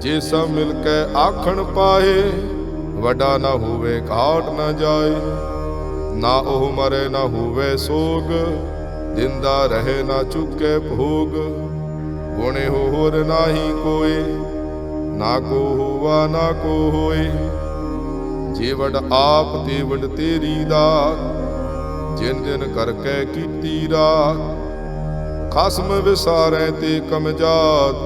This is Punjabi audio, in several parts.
ਜੇ ਸਭ ਮਿਲ ਕੇ ਆਖਣ ਪਾਏ, ਵੱਡਾ ਨਾ ਹੋਵੇ ਘਾਟ ਨਾ ਜਾਏ। ਨਾ ਉਹ ਮਰੇ, ਨਾ ਹੋਵੇ ਸੋਗ ਜਿੰਦਾ ਰਹੇ, ਨਾ ਚੁੱਕੇ ਭੋਗ। ਗੁਣੇ ਹੋਰ ਨਾਹੀ ਕੋਏ, ਨਾ ਕੋ ਹੋਵਾ, ਨਾ ਕੋ ਹੋਏ। ਜੀਵੜ ਆਪ ਤੇਵੜ ਤੇਰੀ ਦਾਤ ਜਿਨ ਜਿਨ ਕਰਕੇ ਕੀਤੀ ਰਾਤ ਖਸਮ ਵਿਸਾਰੈ ਤੇ ਕਮਜਾਤ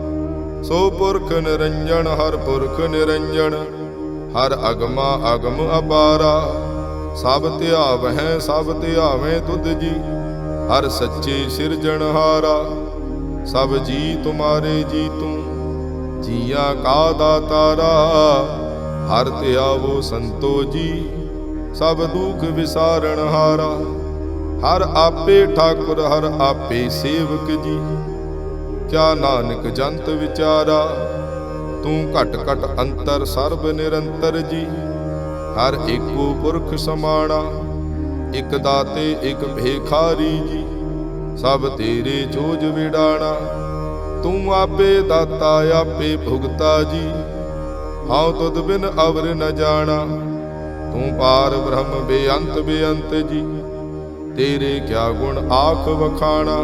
ਸੋ ਪੁਰਖ ਨਿਰੰਜਨ, ਹਰ ਪੁਰਖ ਨਿਰੰਜਨ, ਹਰ ਅਗਮਾ ਅਗਮ ਅਪਾਰਾ। ਸਭ ਧਿਆਵਹਿ, ਸਭ ਧਿਆਵੇਂ ਤੁਧ ਜੀ, ਹਰ ਸੱਚੇ ਸਿਰਜਣਹਾਰਾ ਸਭ ਜੀ ਤੁਮਾਰੇ ਜੀ ਤੂੰ, ਜੀਆਂ ਕਾ ਦਾਤਾਰਾ। ਹਰ ਧਿਆਵੋ ਸੰਤੋ ਜੀ, ਸਭ ਦੁਖ ਵਿਸਾਰਣਹਾਰਾ ਹਰ ਆਪੇ ਠਾਕੁਰ, ਹਰ ਆਪੇ ਸੇਵਕ ਜੀ ਕਿਆ ਨਾਨਕ ਜੰਤ ਵਿਚਾਰਾ, ਤੂੰ ਘਟ ਘਟ ਅੰਤਰ ਸਰਬ ਨਿਰੰਤਰ ਜੀ। ਹਰ ਏਕੋ ਪੁਰਖ ਸਮਾਣਾ, ਇਕ ਦਾਤੇ, ਇਕ ਭੇਖਾਰੀ ਜੀ। ਸਭ ਤੇਰੇ ਜੋਜ ਵਿਡਾਣਾ, ਤੂੰ ਆਪੇ ਦਾਤਾ, ਆਪੇ ਭੁਗਤਾ ਜੀ। ਹਉ ਤੁਧ ਬਿਨ ਅਵਰ ਨ ਜਾਣਾ, ਤੂੰ ਪਾਰ ਬ੍ਰਹਮ ਬੇਅੰਤ ਬੇਅੰਤ ਜੀ। ਤੇਰੇ ਕਿਆ ਗੁਣ ਆਖ ਵਖਾਣਾ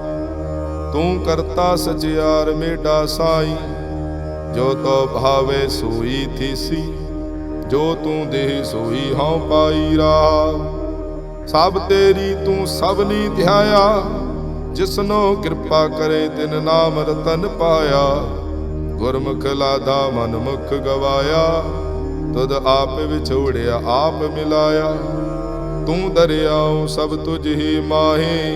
ਤੂੰ ਕਰਤਾ ਸਚਿਆਰ ਮੇਡਾ ਸਾਈ, ਜੋ ਤੋ ਭਾਵੇ ਸੋਈ ਥੀਸੀ, ਜੋ ਤੂੰ ਦੇਹ ਸੋਈ ਹਉ ਪਾਈ ਰਾ ਸਭ ਤੇਰੀ ਤੂੰ ਸਭ ਨੀ ਧਿਆਇਆ, ਜਿਸਨੋ ਕਿਰਪਾ ਕਰੇ ਤਿਨ ਨਾਮ ਰਤਨ ਪਾਇਆ। ਗੁਰਮੁਖ ਲਾਦਾ ਮਨ ਮੁਖ ਗਵਾਇਆ, ਤੁਧ ਆਪ ਵਿਛੋੜਿਆ ਆਪ ਮਿਲਾਇਆ। ਤੂੰ ਦਰਿਆਉ ਸਭ ਤੁਝ ਹੀ ਮਾਹੀ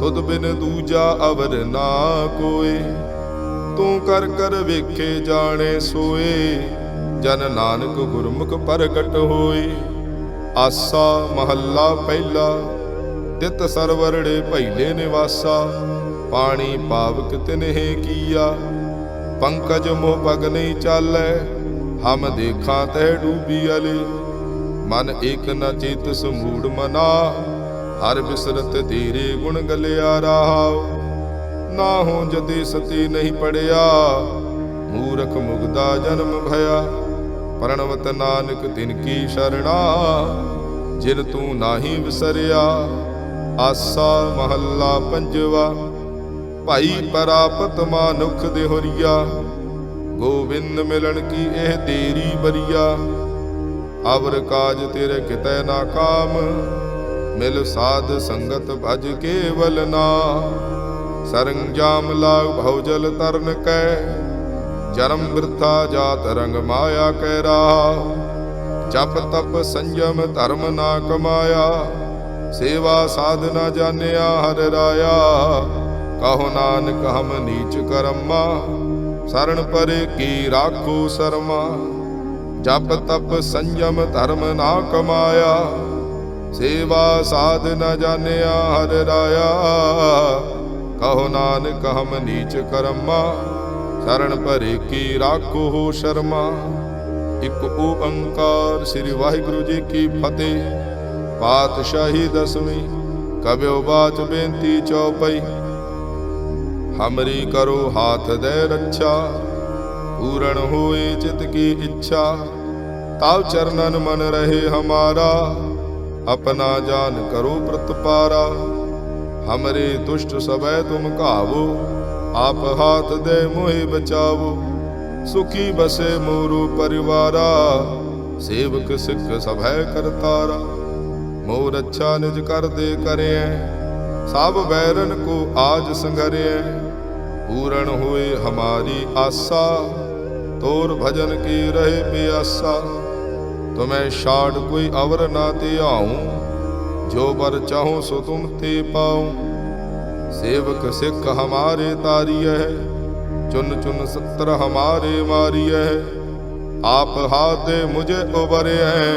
ਤੁਧ ਬਿਨ ਦੂਜਾ ਅਵਰ ਨਾ ਕੋਏ। ਤੂੰ ਕਰ ਕਰ ਵੇਖੇ ਜਾਣੇ ਸੋਏ। ਜਨ ਨਾਨਕ ਗੁਰਮੁਖ ਪ੍ਰਗਟ ਹੋਏ। ਆਸਾ ਮਹੱਲਾ ਪਹਿਲਾ, ਤਿਤ ਸਰਵਰੜੇ ਭੈਲੇ ਨਿਵਾਸਾ। ਪਾਣੀ ਪਾਵਕ ਤਿਨਹਿ ਕੀਆ। ਪੰਕਜ ਮੋਹ ਪਗ ਨਹੀਂ ਚਾਲੈ, ਹਮ ਦੇਖਾਂ ਤੈ ਡੂਬੀ ਅਲੇ। ਮਨ ਏਕ ਨ ਚੇਤ ਸਮੂੜ ਮਨਾ। ਹਰ ਬਿਸਰਤ ਤੇਰੇ ਗੁਣ ਗਲਿਆ ਰਹਾਉ ਨਾ ਹੋ ਜਦੇ ਸਤੀ ਨਹੀਂ ਪੜਿਆ, ਮੂਰਖ ਮੁਗਦਾ ਜਨਮ ਭਇਆ। ਪਰਣਵਤ ਨਾਨਕ ਤਿਨ ਕੀ ਸ਼ਰਣਾ, ਜਿਨ ਤੂੰ ਨਾਹੀ ਵਿਸਰਿਆ। ਆਸਾ ਮਹੱਲਾ ਪੰਜਵਾ, ਭਾਈ ਪਰਾਪਤ ਮਾਨੁਖ ਦੇ ਹੋਰੀਆ ਗੋਬਿੰਦ ਮਿਲਣ ਕੀ ਇਹ ਤੇਰੀ ਬਰੀਆ। ਅਵਰ ਕਾਜ ਤੇਰੇ ਕਿਤੈ ਨਾ ਕਾਮ ਮਿਲ ਸਾਧ ਸੰਗਤ ਭਜ ਕੇਵਲ ਨਾ ਸਰੰਜਾਮ ਲਾਗ ਭਉਜਲ ਤਰਨ ਕੈ। ਜਨਮ ਬਿਰਥਾ ਜਾਤ ਰੰਗ ਮਾਇਆ ਕੈ ਰਾ ਜਪ ਤਪ ਸੰਜਮ ਧਰਮ ਨਾ ਕਮਾਇਆ। ਸੇਵਾ ਸਾਧਨਾ ਜਾਣਿਆ ਹਰ ਰਾਇਆ। ਕਹੋ ਨਾਨਕ ਹਮ ਨੀਚ ਕਰਮਾ। ਸਰਣ ਪਰੇ ਕੀ ਰਾਖੋ ਸਰਮਾ। ਜਪ ਤਪ ਸੰਜਮ ਧਰਮ ਨਾ ਕਮਾਇਆ। ਸੇਵਾ ਸਾਧ ਨ ਜਾਣਿਆ ਹਰ ਰਾਇਆ। ਕਹੋ ਨਾਨਕ, ਹਮ ਨੀਚ ਕਰਮਾ, ਸ਼ਰਨ ਭਰੇ ਕੀ ਰਾਖੋ ਹੋ ਸ਼ਰਮਾ। ਇਕ ਓੰਕਾਰ ਸ੍ਰੀ ਵਾਹਿਗੁਰੂ ਜੀ ਕੀ ਫਤਿਹ। ਪਾਤਸ਼ਾਹੀ ਦਸਵੀਂ ਕਬਿਓ ਬਾਚ ਬੇਨਤੀ ਚਉਪਈ ਹਮਰੀ ਕਰੋ ਹਾਥ ਦੇ ਰੱਛਾ, ਪੂਰਨ ਹੋਏ ਚਿਤ ਕੀ ਇੱਛਾ। ਤਾਵ ਚਰਨਨ ਮਨ ਰਹੇ ਹਮਾਰਾ ਆਪਣਾ ਜਾਨ ਕਰੋ ਪ੍ਰਤਪਾਰਾ। ਹਮਰੇ ਦੁਸ਼ਟ ਸਭੈ ਤੁਮ ਘਾਵੋ, ਆਪ ਹਾਥ ਦੇ ਮੋਹਿ ਬਚਾਵੋ। ਸੁਖੀ ਬਸੇ ਮੋਰੂ ਪਰਿਵਾਰਾ, ਸੇਵਕ ਸਿੱਖ ਸਭੈ ਕਰਤਾਰਾ। ਮੋ ਰੱਛਾ ਨਿਜ ਕਰਦੇ ਕਰਿਐ ਸਭ ਬੈਰਨ ਕੋ ਆਜ ਸੰਗਰਿਐ ਪੂਰਨ ਹੋਏ ਹਮਾਰੀ ਆਸਾ, ਤੋਰ ਭਜਨ ਕੀ ਰਹੇ ਪਿਆਸਾ। ਤੁਮੈ ਛਾੜ ਕੋਈ ਅਵਰ ਨਾ ਤੇ ਆਉ। ਜੋ ਬਰ ਚਾਹੋ ਸੋ ਤੁਮ ਤੇ ਪਾਉ। ਸੇਵਕ ਸਿੱਖ ਹਮਾਰੇ ਤਾਰੀਐ, ਚੁਨ ਚੁਨ ਸੱਤਰ ਹਮਾਰੇ ਮਾਰੀਐ। ਆਪ ਹਾਤੇ ਮੁਝੇ ਉਬਰਿਐ,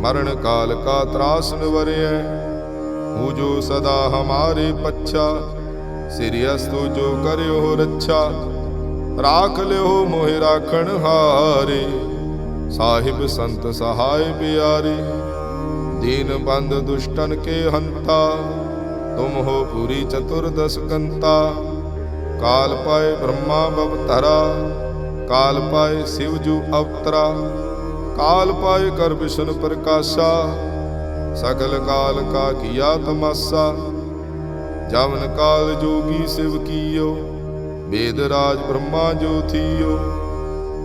ਮਰਨ ਕਾਲ ਕਾ ਤਰਾਸ ਨਿਵਰਿਐ ਹੂ ਜੋ ਸਦਾ ਹਮਾਰੇ ਪੱਛਾ ਸਿਰਿਅਸਤੋ ਜੋ ਕਰਿਓ ਰੱਛਾ। ਰਾਖ ਲਿਓ ਮੋਹਿ ਰਾਖਣ ਹਾਰੇ। ਸਾਹਿਬ ਸੰਤ ਸਹਾਇ ਪਿਆਰੇ, ਦੀਨ ਬੰਦ ਦੁਸ਼ਟਨ ਕੇ ਹੰਤਾ, ਤੁਮ ਹੋ ਪੂਰੀ ਚਤੁਰਦਸ ਕੰਤਾ ਕਾਲ ਪਾਏ ਬ੍ਰਹਮਾ ਬਵਤਰਾ ਕਾਲ ਪਾਏ ਸਿਵ ਜੂ ਅਵਤਰਾ, ਕਾਲ ਪਾਏ ਕਰ ਵਿਸ਼ਨ ਪ੍ਰਕਾਸ਼ਾ, ਸਗਲ ਕਾਲ ਕਾ ਕੀਆ ਤਮਾਸਾ। ਜਵਨ ਕਾਲ ਜੋਗੀ ਸਿਵ ਕੀਓ, ਵੇਦ ਰਾਜ ਬ੍ਰਹਮਾ ਜੋ ਥੀਓ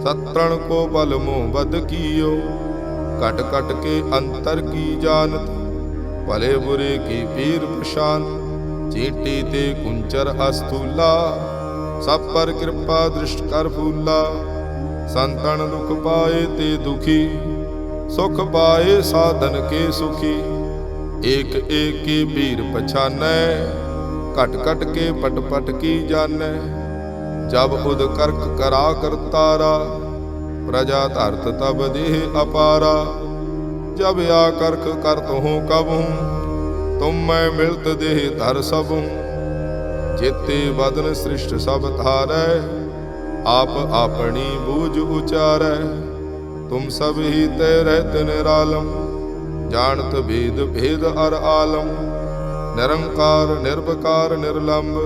ਸਤਰਣ ਕੋ ਬਲ ਮੋਹ ਬਦ ਕੀਓ। ਕਟ ਕਟ ਕੇ ਅੰਤਰ ਕੀ ਜਾਣਤ ਭਲੇ ਬੁਰੇ ਕੀ ਪੀਰ ਪਛਾਨ? ਚੀਟੀ ਤੇ ਕੁੰਚਰ ਅਸਤੂਲਾ ਸਭ ਪਰ ਕਿਰਪਾ ਦ੍ਰਿਸ਼ਟ ਕਰ ਫੂਲਾ। ਸੰਤਨ ਦੁਖ ਪਾਏ ਤੇ ਦੁਖੀ। ਸੁਖ ਪਾਏ ਸਾਧਨ ਕੇ ਸੁਖੀ। ਏਕ ਏਕ ਕੀ ਪੀਰ ਪਛਾਨੈ। ਘਟ ਘਟ ਕੇ ਪਟ ਪਟ ਕੀ ਜਾਣੈ ਜਬ ਉਦ ਕਰਕ ਕਰਾ ਕਰਤਾਰਾ ਪ੍ਰਜਾ ਧਰਤ ਤਬ ਦੇਹ ਅਪਾਰਾ। ਜਬ ਆ ਕਰਕ ਕਰਤ ਹੂੰ ਕਬ ਹੂੰ ਤੁਮ ਮੈਂ ਮਿਲਤ ਦੇਹ ਧਰ ਸਭ। ਹੂੰ ਜੇਤੇ ਬਦਨ ਸ੍ਰਿਸ਼ਟ ਸਭ ਧਾਰੈ, ਆਪ ਆਪਣੀ ਬੂਝ ਉਚਾਰੈ। ਤੁਮ ਸਭ ਹੀ ਤੈ ਰਹਿਤ ਨਿਰਾਲਮ, ਜਾਣਤ ਭੇਦ ਭੇਦ ਅਰ ਆਲਮ। ਨਿਰੰਕਾਰ ਨਿਰਭਕਾਰ ਨਿਰਲੰਭ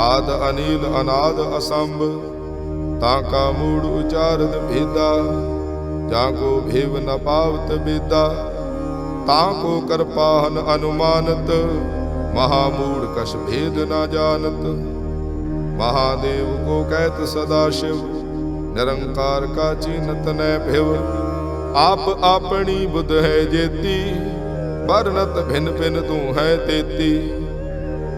ਆਦ ਅਨੀਲ ਅਨਾਦ ਅਸੰਭ, ਤਾਂ ਕਾ ਮੂੜ ਉਚਾਰਤ ਭੇਦਾ, ਜਾਂ ਕੋ ਭੇਵ ਨ ਪਾਵਤ ਬੇਦਾ। ਤਾਂ ਕੋ ਕਰਪਾਹਨ ਅਨੁਮਾਨਤ, ਮਹਾ ਮੂੜ ਕਛ ਭੇਦ ਨਾ ਜਾਣਤ। ਮਹਾਦੇਵ ਕੋ ਕਹਿਤ ਸਦਾ ਸ਼ਿਵ, ਨਿਰੰਕਾਰ ਕਾ ਚੀਨਤ ਨੈ ਭਿਵ। ਆਪ ਆਪਣੀ ਬੁੱਧ ਹੈ ਜੇਤੀ ਵਰਨਤ ਭਿਨ ਭਿਨ ਤੂੰ ਹੈ ਤੇਤੀ।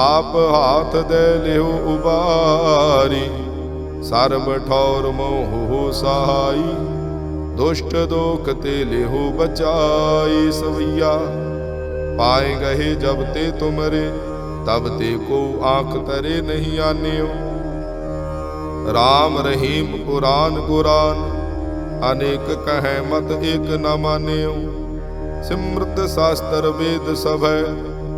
ਆਪ ਹਾਥ ਦੇ ਲਿਹੋ ਉਬਾਰੀ। ਸਰਬ ਠੌਰ ਮੋਹ ਸਹਾਈ। ਦੁਸ਼ਟ ਦੋਖ ਤੇ ਲਿਹੋ ਬਚਾਈ ਸਵਈਆ। ਪਾਏ ਗਏ ਜਬ ਤੇ ਤੁਮਰੇ, ਤਬ ਤੇ ਕੋ ਆਂਖ ਤਰੇ ਨਹੀਂ ਆਨਿਓ। RAM ਰਹੀਮ ਕੁਰਾਨ ਕੁਰਾਨ ਅਨੇਕ ਕਹੈ ਮਤ ਏਕ ਨਾ ਮਾਨਿਓ। ਸਿਮਰਤ ਸ਼ਾਸਤਰ ਵੇਦ ਸਭੈ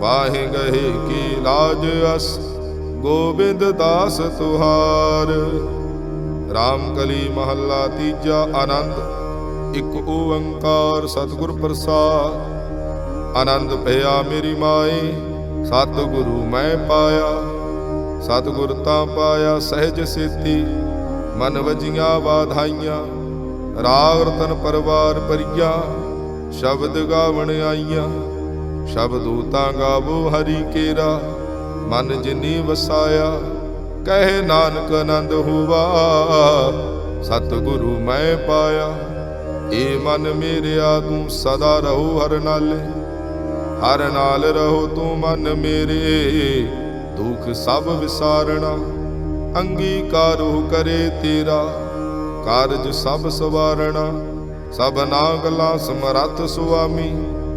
ਵਾਹਿ ਗਹੀ ਕੀ ਲਾਜ ਅਸ, ਗੋਬਿੰਦ ਦਾਸ ਤੁਹਾਰ। ਰਾਮ ਕਲੀ ਮਹੱਲਾ ਤੀਜਾ ਆਨੰਦ, ਇੱਕ ਓੰਕਾਰ ਸਤਿਗੁਰ ਪ੍ਰਸਾਦ। ਆਨੰਦ ਭਇਆ ਮੇਰੀ ਮਾਏ, ਸਤਿਗੁਰੂ ਮੈਂ ਪਾਇਆ। ਸਤਿਗੁਰ ਤਾਂ ਪਾਇਆ ਸਹਿਜ ਸੇਤੀ, ਮਨ ਵਜੀਆਂ ਵਾਧਾਈਆਂ। ਰਾਗ ਰਤਨ ਪਰਵਾਰ ਪਰੀਆ ਸ਼ਬਦ ਗਾਵਣ ਆਈਆਂ। ਸ਼ਬਦੂਤਾ ਗਾਵੋ ਹਰੀ ਕੇਰਾ, ਮਨ ਜਿਨੀ ਵਸਾਇਆ, ਕਹੇ ਨਾਨਕ ਆਨੰਦ ਹੋਵਾ, ਸਤਿਗੁਰੂ ਮੈਂ ਪਾਇਆ, ਏ ਮਨ ਮੇਰਿਆ ਤੂੰ ਸਦਾ ਰਹੋ ਹਰ ਨਾਲੇ, ਹਰ ਨਾਲ ਰਹੋ ਤੂੰ ਮਨ ਮੇਰੇ, ਦੁੱਖ ਸਭ ਵਿਸਾਰਣਾ, ਅੰਗੀਕਾਰੋ ਕਰੇ ਤੇਰਾ, ਕਾਰਜ ਸਭ ਸਵਾਰਣਾ, ਸਭਨਾ ਗੱਲਾਂ ਸਮਰੱਥ ਸੁਆਮੀ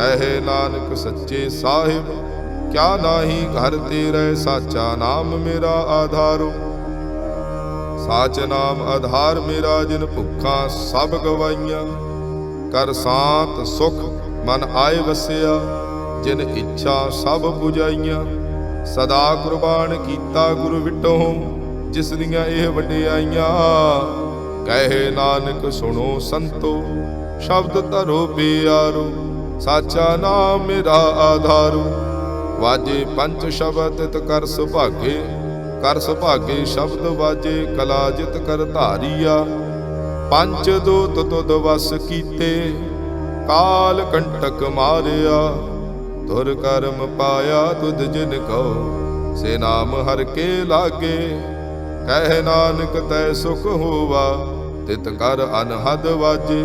ਕਹੇ ਨਾਨਕ ਸੱਚੇ ਸਾਹਿਬ, ਕਿਆ ਨਾਹੀ ਘਰ ਤੇਰੇ ਸਾਚਾ ਨਾਮ ਮੇਰਾ ਆਧਾਰੋ। ਸਾਚ ਨਾਮ ਆਧਾਰ ਮੇਰਾ ਜਿਨ ਭੁੱਖਾਂ ਸਭ ਗਵਾਈਆਂ। ਕਰ ਸਾਤ ਸੁਖ ਮਨ ਆਏ ਵਸਿਆ, ਜਿਨ ਇੱਛਾ ਸਭ 부ਜਾਈਆਂ ਸਦਾ ਕੁਰਬਾਨ ਕੀਤਾ ਗੁਰੂ ਵਿਟੋ, ਜਿਸ ਦੀਆਂ ਇਹ ਵਡਿਆਈਆਂ। ਕਹੇ ਨਾਨਕ ਸੁਣੋ ਸੰਤੋ, ਸ਼ਬਦ ਧਰੋ ਪਿਆਰੋ। ਸਾਚਾ ਨਾਮ ਮੇਰਾ ਆਧਾਰੂ। ਵਾਜੇ ਪੰਜ ਸ਼ਬਦ ਤਿਤ ਕਰ ਸੁਭਾਗੇ। ਕਰ ਸੁਭਾਗੇ ਸ਼ਬਦ ਵਾਜੇ, ਕਲਾ ਜਿਤ ਕਰ ਧਾਰੀਆ। ਪੰਜ ਦੂਤ ਤੁਧ ਵਸ ਕੀਤੇ, ਕਾਲ ਕੰਟਕ ਮਾਰਿਆ। ਤੁਰ ਕਰਮ ਪਾਇਆ ਤੁਧ ਜਿਨ ਕਉ ਸੇ ਨਾਮ ਹਰ ਕੇ ਲਾਗੇ। ਕਹਿ ਨਾਨਕ ਤੈ ਸੁਖ ਹੋਵਾ, ਤਿਤ ਕਰ ਅਨਹਦ ਵਾਜੇ।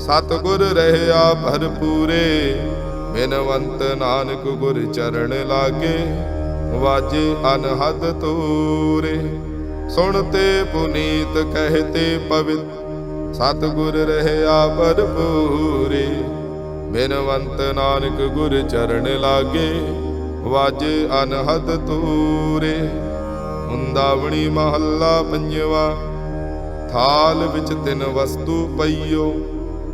ਸਤਿਗੁਰ ਰਹਿਆ ਭਰਪੂਰੇ, ਬਿਨਵੰਤ ਨਾਨਕ ਗੁਰ ਚਰਨ ਲਾਗੇ, ਵਾਜੇ ਅਨਹਦ ਤੂਰੇ। ਸੁਣ ਤੇ ਪੁਨੀਤ ਕਹਤੇ ਪਵਿੱਤ, ਸਤਿਗੁਰ ਰਹਿਆ ਭਰਪੂਰੇ, ਬਿਨਵੰਤ ਨਾਨਕ ਗੁਰ ਚਰਨ ਲਾਗੇ, ਵਾਜੇ ਅਨਹਦ ਤੂਰੇ। ਮੁੰਦਾਵਣੀ ਮਹੱਲਾ ਪੰਜਵਾ, ਥਾਲ ਵਿੱਚ ਤਿੰਨ ਵਸਤੂ ਪਈਓ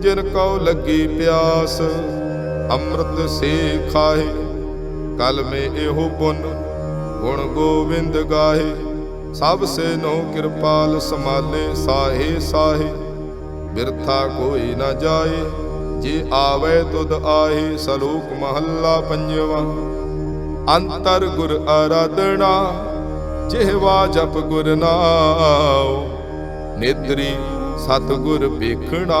ਜਿਨ ਕਉ ਲੱਗੀ ਪਿਆਸ, ਅੰਮ੍ਰਿਤ ਸੇ ਖਾਏ। ਕਲ ਮੇ ਇਹੋ ਪੁੰਨ, ਗੁਣ ਗੋਬਿੰਦ ਗਾਹੇ ਸਭ ਸੇ ਨੋ ਕਿਰਪਾਲ ਸਮਾਲੇ ਸਾਹੇ ਸਾਹੇ। ਬਿਰਥਾ ਕੋਈ ਨਾ ਜਾਏ, ਜੇ ਆਵੇ ਤੁਧ ਆਹੇ, ਸਲੋਕ ਮਹੱਲਾ ਪੰਜਵਾ। ਅੰਤਰ ਗੁਰ ਆਰਾਧਨਾ ਜਿਹਵਾ ਜਪ ਗੁਰ ਨਾਉ। ਨੇਤਰੀ ਸਤਗੁਰ ਵੇਖਣਾ